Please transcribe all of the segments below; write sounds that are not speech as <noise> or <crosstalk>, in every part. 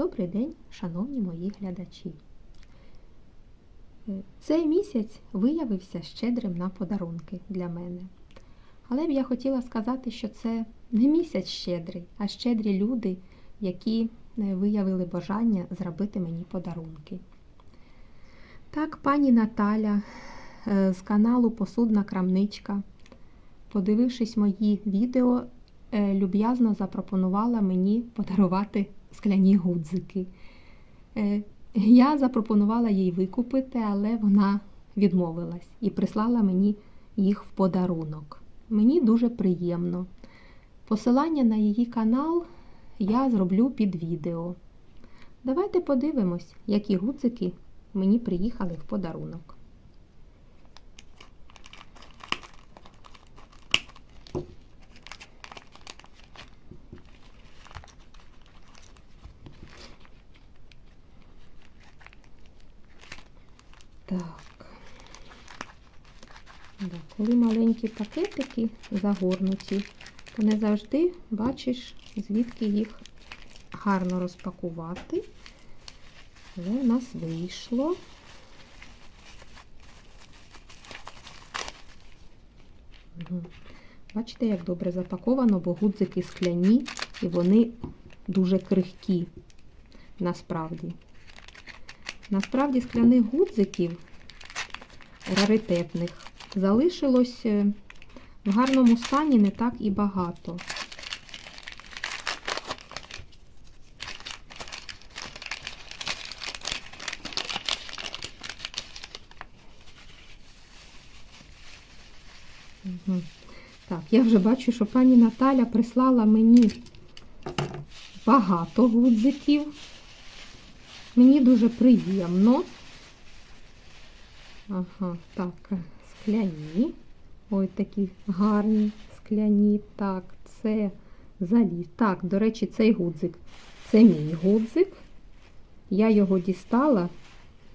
Добрий день, шановні мої глядачі. Е, Цей місяць виявився щедрим на подарунки для мене. Але б я хотіла сказати, що це не місяць щедрий, а щедрі люди, які е, виявили бажання зробити мені подарунки. Так, пані Наталя е, з каналу Посудна Крамничка, подивившись мої відео, люб'язно запропонувала мені подарувати скляні гудзики. Е, Я запропонувала їй викупити, але вона відмовилась і прислала мені їх в подарунок. Мені дуже приємно. Посилання на її канал я зроблю під відео. Давайте подивимось, які гудзики мені приїхали в подарунок. Так. Да, коли маленькі пакетики загорнуті, то не завжди бачиш, звідки їх гарно розпакувати. Але в нас вийшло. Бачите, як добре запаковано, бо гудзики скляні і вони дуже крихкі насправді. Насправді скляних гудзиків раритетних залишилось е, в гарному стані не так і багато. Так, я вже бачу, що пані Наталя прислала мені багато гудзиків. Мені дуже приємно. Ага, так, скляні. Ой, такі гарні скляні. Так, це заліз. Так, до речі, цей гудзик. Це мій гудзик. Я його дістала,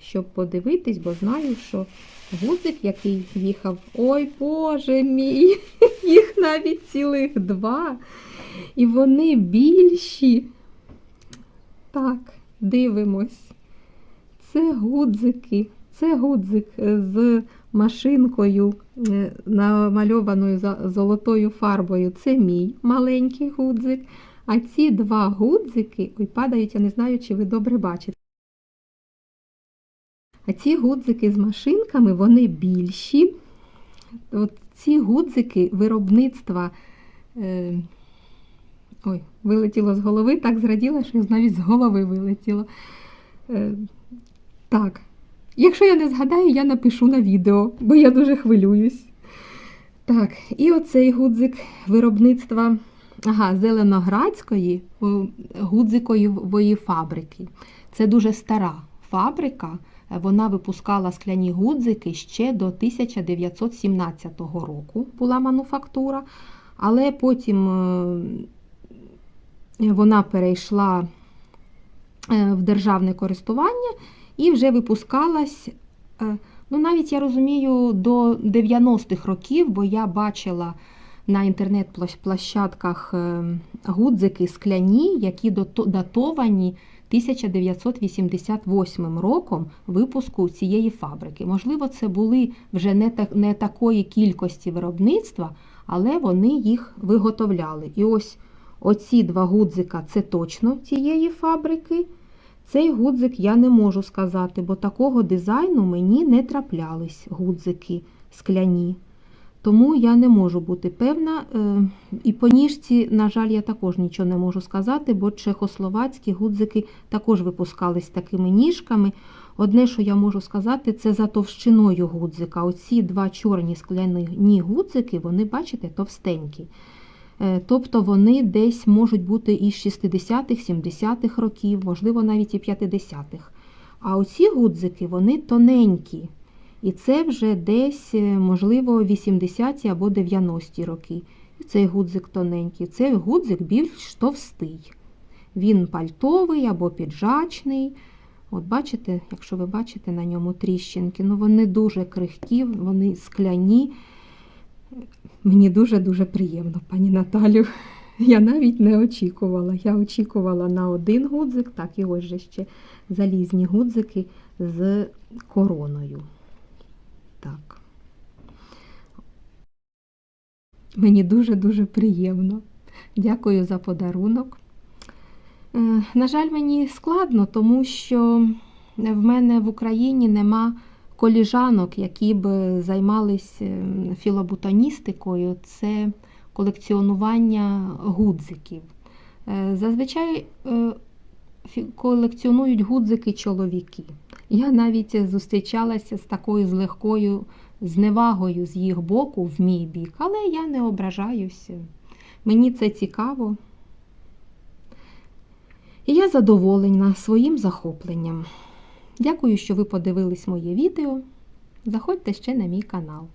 щоб подивитись, бо знаю, що гудзик, який їхав. Ой, Боже мій! <laughs> Їх навіть цілих два. І вони більші. Так, дивимось. Це гудзики. Це гудзик з машинкою, е, намальованою золотою фарбою. Це мій маленький гудзик. А ці два гудзики, ой, падають, я не знаю, чи ви добре бачите. А ці гудзики з машинками, вони більші. От ці гудзики виробництва. Е, ой, вилетіло з голови, так зраділа, що навіть з голови вилетіло. Е, так. Якщо я не згадаю, я напишу на відео, бо я дуже хвилююсь. Так, і оцей гудзик виробництва ага, Зеленоградської гудзикової фабрики. Це дуже стара фабрика. Вона випускала скляні гудзики ще до 1917 року була мануфактура, але потім е, вона перейшла е, в державне користування і вже випускалась. е, Ну, навіть я розумію, до 90-х років, бо я бачила на інтернет-площадках е, гудзики скляні, які дато- датовані 1988 роком випуску цієї фабрики. Можливо, це були вже не, так, не такої кількості виробництва, але вони їх виготовляли. І ось оці два гудзика це точно цієї фабрики. Цей гудзик я не можу сказати, бо такого дизайну мені не траплялись гудзики скляні. Тому я не можу бути певна. Е, І по ніжці, на жаль, я також нічого не можу сказати, бо чехословацькі гудзики також випускались такими ніжками. Одне, що я можу сказати, це за товщиною гудзика. Оці два чорні скляні гудзики, вони, бачите, товстенькі. Е, Тобто вони десь можуть бути із 60-х, 70-х років, можливо, навіть і 50-х. А оці гудзики, вони тоненькі. І це вже десь, е, можливо, 80-ті або 90-ті роки. І цей гудзик тоненький, цей гудзик більш товстий. Він пальтовий або піджачний. От бачите, якщо ви бачите на ньому тріщинки, ну вони дуже крихкі, вони скляні. Мені дуже-дуже приємно, пані Наталю. Я навіть не очікувала. Я очікувала на один гудзик, так і ось же ще залізні гудзики з короною. Так. Мені дуже-дуже приємно. Дякую за подарунок. Е, На жаль, мені складно, тому що в мене в Україні нема коліжанок, які б займались е, філоботаністикою. Це колекціонування гудзиків. Е, Зазвичай е, колекціонують гудзики чоловіки. Я навіть зустрічалася з такою з легкою зневагою з їх боку в мій бік, але я не ображаюся. Мені це цікаво. І я задоволена своїм захопленням. Дякую, що ви подивились моє відео. Заходьте ще на мій канал.